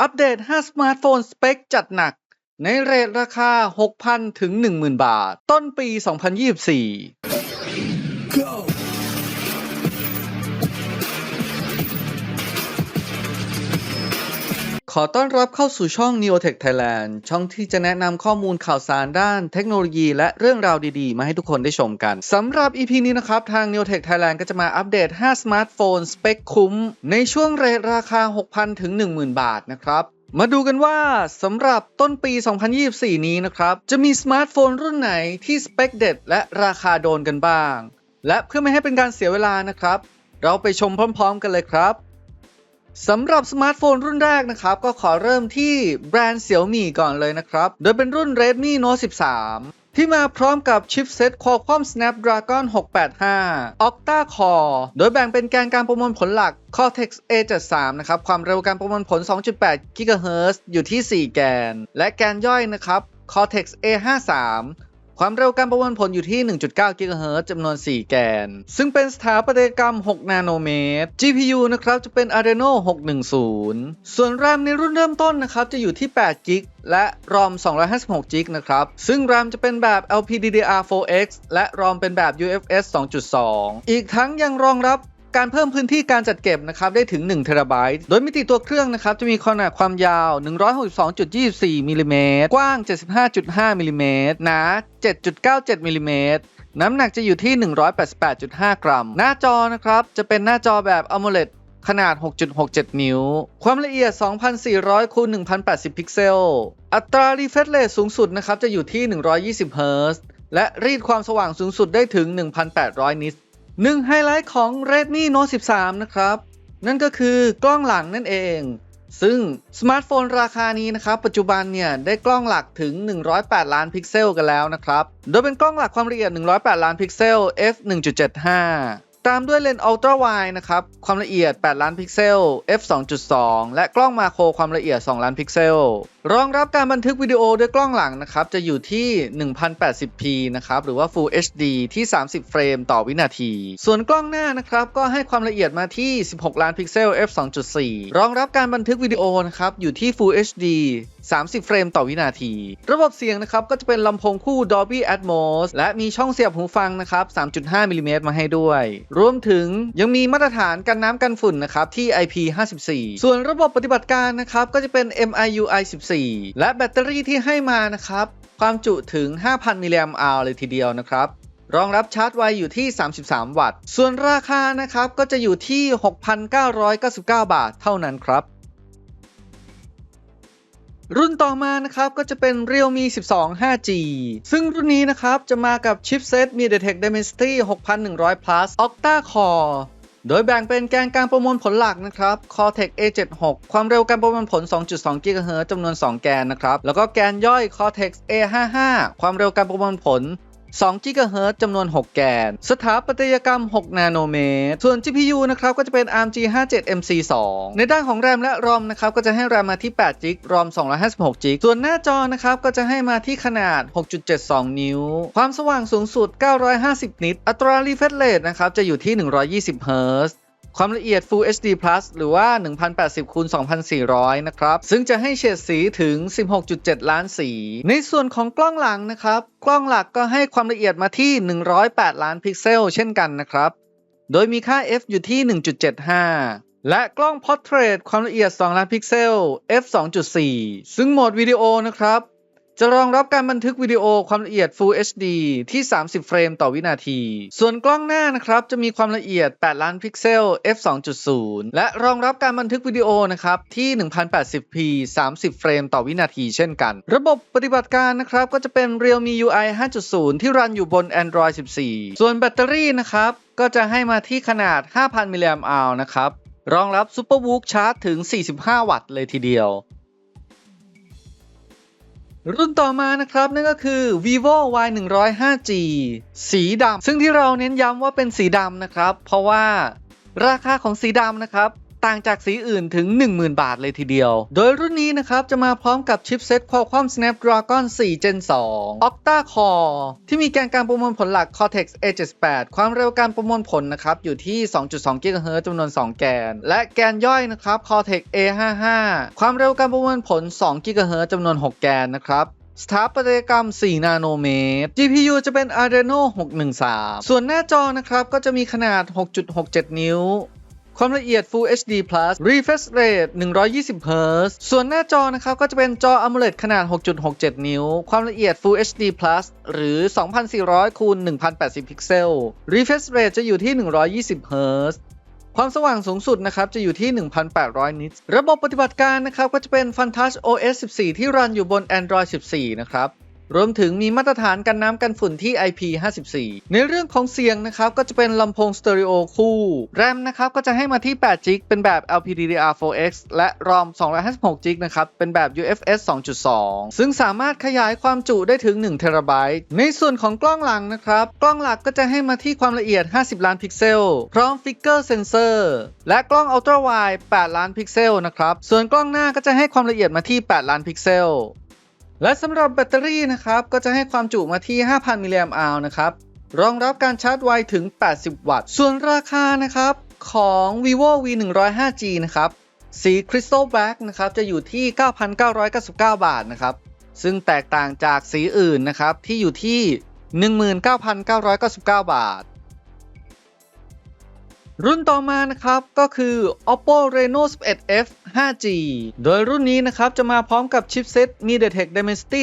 อัปเดต 5 สมาร์ทโฟนสเปคจัดหนัก ในเรทราคา 6,000 ถึง 10,000 บาท ต้นปี 2024 ขอต้อนรับเข้าสู่ช่อง Neotech Thailand ช่องที่จะแนะนำข้อมูลข่าวสารด้านเทคโนโลยีและเรื่องราวดีๆ มาให้ทุกคนได้ชมกันสำหรับ EP นี้นะครับ ทาง Neotech Thailand ก็จะมาอัปเดต 5 สมาร์ทโฟน สเปคคุ้ม ในช่วงเรทราคา 6,000 ถึง 10,000 บาทนะครับมาดูกันว่าสำหรับต้นปี 2024 นี้นะครับ จะมีสมาร์ทโฟนรุ่นไหนที่สเปคเด็ดและราคาโดนกันบ้าง และเพื่อไม่ให้เป็นการเสียเวลานะครับ เราไปชมพร้อม ๆ กันเลยครับ สำหรับสมาร์ทโฟนรุ่นแรกนะครับ ก็ขอเริ่มที่แบรนด์ Xiaomi ก่อนเลยนะครับ โดยเป็นรุ่น Redmi Note 13 ที่มาพร้อมกับชิปเซ็ต Qualcomm Snapdragon 685 Octa Core โดยแบ่งเป็นแกนการประมวลผลหลัก Cortex A73 นะครับ ความเร็วการประมวลผล 2.8 GHz อยู่ที่ 4 แกน และแกนย่อยนะครับ Cortex A53 ความเร็วการประมวลผลอยู่ที่ 1.9 GHz จำนวน 4 แกน ซึ่งเป็นสถาปัตยกรรม 6 นาโนเมตร GPU นะครับจะเป็น Adreno 610 ส่วน RAM ในรุ่นเริ่มต้นนะครับจะอยู่ที่8 g b และ ROM 256 g b นะครับ ซึ่ง RAM จะเป็นแบบ LPDDR4X และ ROM เป็นแบบ UFS 2.2 อีกทั้งยังรองรับ การเพิ่มพื้นที่การจัดเก็บนะครับได้ถึง1 t b โดยมิติตัวเครื่องนะครับจะมีขนาดความยาว 162.24มิลลิเมตรกว้าง 75.5มิลลิเมตรหนา 7.97มิลลิเมตรน้ำหนักจะอยู่ที่ 188.5 กรัม หน้าจอนะครับ จะเป็นหน้าจอแบบ AMOLED ขนาด 6.67 นิ้ว ความละเอียด 2,400คูณ1,080 พิกเซล อัตรา refresh rate สูงสุดนะครับ จะอยู่ที่ 120 เฮิรตซ์ และรีดความสว่างสูงสุดได้ถึง 1,800 นิต หนึ่งไฮไลท์ของ Redmi Note 13 นะครับ นั่นก็คือกล้องหลังนั่นเอง ซึ่งสมาร์ทโฟนราคานี้นะครับ ปัจจุบันเนี่ย ได้กล้องหลักถึง 108 ล้านพิกเซลกันแล้วนะครับ โดยเป็นกล้องหลักความละเอียด 108 ล้านพิกเซล f 1.75 ตามด้วยเลนส์อัลตร้าไวนะครับ ความละเอียด 8 ล้านพิกเซล f 2.2 และกล้องมาโครความละเอียด 2 ล้านพิกเซล รองรับการบันทึกวิดีโอด้วยกล้องหลังนะครับ จะอยู่ที่ 1080p นะครับ หรือว่า Full HD ที่ 30 เฟรมต่อวินาที ส่วนกล้องหน้านะครับ ก็ให้ความละเอียดมาที่ 16 ล้านพิกเซล f 2.4 รองรับการบันทึกวิดีโอนะครับ อยู่ที่ Full HD 30 เฟรมต่อวินาที ระบบเสียงนะครับ ก็จะเป็นลำโพงคู่ Dolby Atmos และมีช่องเสียบหูฟังนะครับ 3.5 มิลลิเมตรมาให้ด้วย รวมถึงยังมีมาตรฐานกันน้ำกันฝุ่นนะครับที่ IP54 ส่วนระบบปฏิบัติการนะครับก็จะเป็น MIUI 14และแบตเตอรี่ที่ให้มานะครับ ความจุถึง 5,000 มิลลิแอมป์อเลยทีเดียวนะครับรองรับชาร์จไวอยู่ที่ 33 วัตต์ ส่วนราคานะครับก็จะอยู่ที่ 6,999 บาทเท่านั้นครับ รุ่นต่อมานะครับก็จะเป็น Realme 12 5G ซึ่งรุ่นนี้นะครับจะมากับชิปเซต MediaTek Dimensity 6100 Plus Octa Core โดยแบ่งเป็นแกนการประมวลผลหลักนะครับ Cortex A76 ความเร็วการประมวลผล 2.2 GHz จำนวน 2 แกนนะครับ แล้วก็แกนย่อย Cortex A55 ความเร็วการประมวลผล 2 GHz จำนวน 6 แกน สถาปัตยกรรม 6 นาโนเมตร ส่วน GPU นะครับก็จะเป็น AMG 57 MC2 ในด้านของแรมและรอมนะครับก็จะให้แรมมาที่8 GB ROM 256 GB ส่วนหน้าจอนะครับก็จะให้มาที่ขนาด 6.72 นิ้ว ความสว่างสูงสุด 950 นิต อัตรา refresh rate นะครับจะอยู่ที่ 120เฮิรต ความละเอียด Full HD Plus หรือว่า 1080คูณ2400 นะครับ ซึ่งจะให้เฉดสีถึง 16.7 ล้านสี ในส่วนของกล้องหลังนะครับ กล้องหลักก็ให้ความละเอียดมาที่ 108 ล้านพิกเซล เช่นกันนะครับ โดยมีค่า f อยู่ที่ 1.75และกล้อง Portrait ความละเอียด 2 ล้านพิกเซล f 2.4 ซึ่งโหมดวิดีโอนะครับ จะรองรับการบันทึกวิดีโอความละเอียด Full HD ที่ 30 เฟรมต่อวินาที ส่วนกล้องหน้านะครับจะมีความละเอียด 8 ล้านพิกเซล f 2.0 และรองรับการบันทึกวิดีโอนะครับที่ 1080p 30 เฟรมต่อวินาทีเช่นกัน ระบบปฏิบัติการนะครับก็จะเป็น Realme UI 5.0 ที่รันอยู่บน Android 14 ส่วนแบตเตอรี่นะครับก็จะให้มาที่ขนาด 5,000 มิลลิแอมป์อนะครับรองรับ Super w o o ชาร์จถึง 45 วัตต์เลยทีเดียว รุ่นต่อมานะครับนั่นก็คือ vivo y 1 0 5 g สีดำซึ่งที่เราเน้นย้ำว่าเป็นสีดำนะครับ เพราะว่าราคาของสีดำนะครับ ต่างจากสีอื่นถึง 10,000 บาทเลยทีเดียว โดยรุ่นนี้นะครับจะมาพร้อมกับชิปเซ็ต Qualcomm Snapdragon 4 Gen 2 Octa Core ที่มีแกนการประมวลผลหลัก Cortex A78 ความเร็วการประมวลผลนะครับอยู่ที่ 2.2 GHz จำนวน 2 แกน และแกนย่อยนะครับ Cortex A55 ความเร็วการประมวลผล 2 GHz จำนวน 6 แกนนะครับสถาปัตยกรรม 4 นาโนเมตร GPU จะเป็น Adreno 613 ส่วนหน้าจอนะครับ ก็จะมีขนาด 6.67 นิ้ว ความละเอียด Full HD Plus Refresh Rate 120 Hz ส่วนหน้าจอนะครับก็จะเป็นจอ AMOLED ขนาด 6.67 นิ้ว ความละเอียด Full HD Plus หรือ 2400คูณ1080 พิกเซล Refresh Rate จะอยู่ที่ 120 Hz ความสว่างสูงสุดนะครับจะอยู่ที่ 1,800 นิตส์ ระบบปฏิบัติการนะครับก็จะเป็น Funtouch OS 14 ที่รันอยู่บน Android 14 นะครับ รวมถึงมีมาตรฐานกันน้ำกันฝุ่นที่ IP54 ในเรื่องของเสียงนะครับก็จะเป็นลำโพงสเตอริโอคู่แรมนะครับก็จะให้มาที่8 g b เป็นแบบ LPDDR4X และ ROM 256 g b นะครับเป็นแบบ UFS 2.2 ซึ่งสามารถขยายความจุได้ถึง1 t b ในส่วนของกล้องหลังนะครับ กล้องหลักก็จะให้มาที่ความละเอียด 50 ล้านพิกเซล พร้อมฟิกเกอร์เซนเซอร์และกล้องอัลตร้าไวด์8ล้านพิกเซลนะครับส่วนกล้องหน้าก็จะให้ความละเอียดมาที่ 8 ล้านพิกเซล และสำหรับแบตเตอรี่นะครับก็จะให้ความจุมาที่ 5,000 มิลลิแอมป์อาวนะครับรองรับการชาร์จไวถึง 80 วัตต์ ส่วนราคานะครับของ vivo v 1 0 5 g นะครับสี Crystal Black นะครับจะอยู่ที่ 9,999 บาทนะครับซึ่งแตกต่างจากสีอื่นนะครับที่อยู่ที่ 19,999 บาท รุ่นต่อมานะครับก็คือ Oppo Reno 11F 5G โดยรุ่นนี้นะครับจะมาพร้อมกับชิปเซ็ต MediaTek Dimensity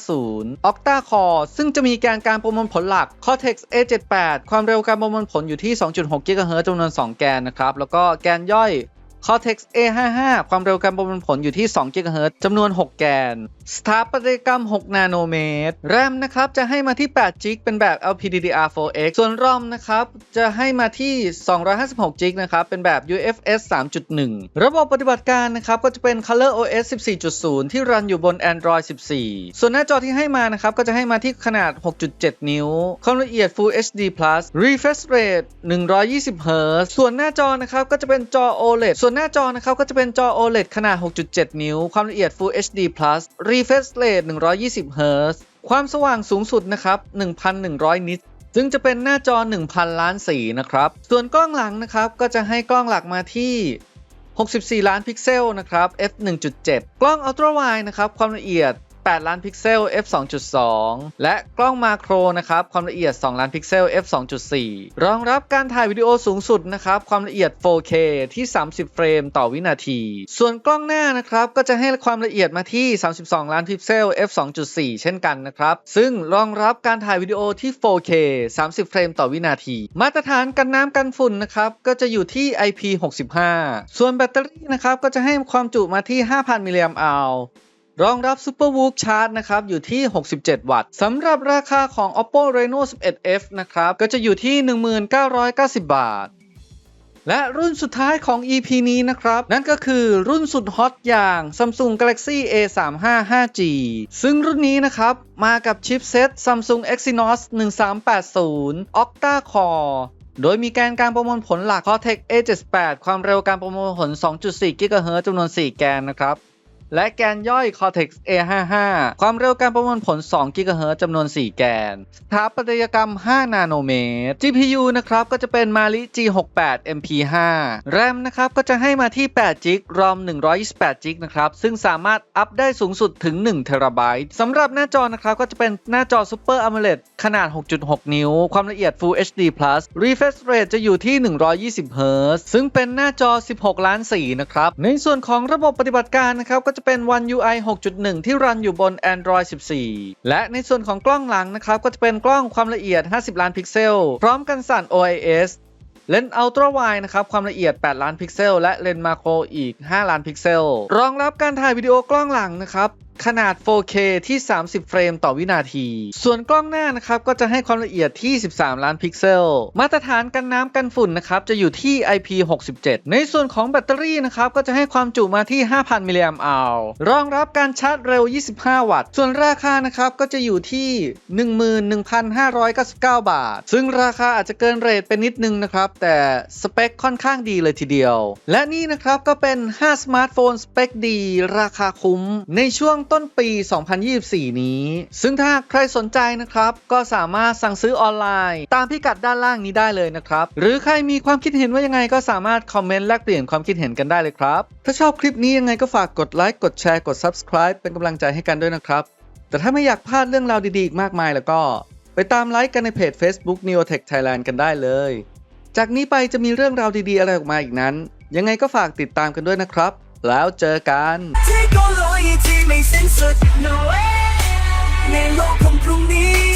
7050 Octa Core ซึ่งจะมีการการประมวลผลหลัก Cortex A78 ความเร็วการประมวลผลอยู่ที่ 2.6 GHz จำนวน 2 แกนนะครับ แล้วก็แกนย่อย Cortex A55 ความเร็วการประมวลผลอยู่ที่ 2 GHz จำนวน 6 แกน สถาปัตยกรรม 6 นาโนเมตร แรมนะครับ จะให้มาที่ 8 g b เป็นแบบ LPDDR4X ส่วน ROM นะครับ จะให้มาที่ 256 g b นะครับ เป็นแบบ UFS 3.1 ระบบปฏิบัติการนะครับ ก็จะเป็น Color OS 14.0 ที่รันอยู่บน Android 14 ส่วนหน้าจอที่ให้มานะครับ ก็จะให้มาที่ขนาด 6.7 นิ้ว ความละเอียด Full HD Plus Refresh Rate 120 Hz ส่วนหน้าจอนะครับก็จะเป็นจอ OLED ส่วนหน้าจอนะครับก็จะเป็นจอ OLED ขนาด 6.7 นิ้ว ความละเอียด Full HD Plus Refresh Rate 120 Hz ความสว่างสูงสุดนะครับ 1,100 นิตซึ่งจะเป็นหน้าจอ 1,000 ล้านสีนะครับ ส่วนกล้องหลังนะครับก็จะให้กล้องหลักมาที่ 64 ล้านพิกเซลนะครับ f 1.7 กล้องอัลตร้าไวนะครับ ความละเอียด 8 ล้านพิกเซล f 2.2 และกล้องมาโครนะครับความละเอียด 2 ล้านพิกเซล f 2.4 รองรับการถ่ายวิดีโอสูงสุดนะครับความละเอียด 4K ที่ 30 เฟรมต่อวินาที ส่วนกล้องหน้านะครับก็จะให้ความละเอียดมาที่ 32 ล้านพิกเซล f 2.4 เช่นกันนะครับซึ่งรองรับการถ่ายวิดีโอที่ 4K 30 เฟรมต่อวินาที มาตรฐานกันน้ำกันฝุ่นนะครับก็จะอยู่ที่ IP65 ส่วนแบตเตอรี่นะครับก็จะให้ความจุมาที่ 5,000 มิลลิแอมป์ รองรับ Super w o o k Charge นะครับอยู่ที่ 67 วัตต์สำหรับราคาของ Oppo Reno 11F นะครับก็จะอยู่ที่ 1990 บาท และรุ่นสุดท้ายของ EP นี้นะครับ นั่นก็คือรุ่นสุดฮอตอย่าง Samsung Galaxy A35 5G ซึ่งรุ่นนี้นะครับ มากับชิปเซ็ต Samsung Exynos 1380 Octa Core โดยมีแกนการประมวลผลหลัก Cortex A78 ความเร็วการประมวลผล 2.4 GHz จำนวน 4 แกนนะครับ และแกนย่อย Cortex A55 ความเร็วการประมวลผล 2 GHz จำนวน 4 แกน สถาปัตยกรรม 5 นาโนเมตร GPU นะครับ ก็จะเป็น Mali G68 MP5 RAM นะครับ ก็จะให้มาที่8 g b ROM 128 g b นะครับ ซึ่งสามารถอัพได้สูงสุดถึง1 t b สำหรับหน้าจอนะครับ ก็จะเป็นหน้าจอ Super AMOLED ขนาด 6.6 นิ้ว ความละเอียด Full HD Plus Refresh Rate จะอยู่ที่ 120 Hz ซึ่งเป็นหน้าจอ 16 ล้านสีนะครับ ในส่วนของระบบปฏิบัติการนะครับ ก็จะเป็น One UI 6.1 ที่รันอยู่บน Android 14 และในส่วนของกล้องหลังนะครับ ก็จะเป็นกล้องความละเอียด 50 ล้านพิกเซล พร้อมกันสั่น OIS เลนส์อัลตร้าไวนะครับ ความละเอียด 8 ล้านพิกเซล และเลนส์มาโครอีก 5 ล้านพิกเซล รองรับการถ่ายวิดีโอกล้องหลังนะครับ ขนาด 4K ที่ 30 เฟรมต่อวินาที ส่วนกล้องหน้านะครับก็จะให้ความละเอียดที่ 13 ล้านพิกเซล มาตรฐานกันน้ำกันฝุ่นนะครับจะอยู่ที่ IP67 ในส่วนของแบตเตอรี่นะครับก็จะให้ความจุมาที่ 5,000 มิลลิแอมป์อัลรองรับการชาร์จเร็ว 25 วัตต์ ส่วนราคานะครับก็จะอยู่ที่ 11,599 บาท ซึ่งราคาอาจจะเกินเรทไปนิดนึงนะครับแต่สเปคค่อนข้างดีเลยทีเดียว และนี่นะครับก็เป็น 5 สมาร์ทโฟนสเปคดี ราคาคุ้มในช่วงต้นปี 2024 นี้ ซึ่งถ้าใครสนใจนะครับ ก็สามารถสั่งซื้อออนไลน์ ตามพิกัดด้านล่างนี้ได้เลยนะครับ หรือใครมีความคิดเห็นว่ายังไงก็สามารถคอมเมนต์แลกเปลี่ยนความคิดเห็นกันได้เลยครับ ถ้าชอบคลิปนี้ยังไงก็ฝากกดไลค์กดแชร์กด Subscribe เป็นกำลังใจให้กันด้วยนะครับ แต่ถ้าไม่อยากพลาดเรื่องราวดีๆอีกมากมายแล้วก็ ไปตามไลค์กันในเพจ Facebook Neotech Thailand กันได้เลย จากนี้ไปจะมีเรื่องราวดีๆอะไรออกมาอีกนั้น ยังไงก็ฝากติดตามกันด้วยนะครับ แล้วเจอกันที่ก็ลอยที่ไม่สิ้นสุด no way ในโลกของพรุ่งนี้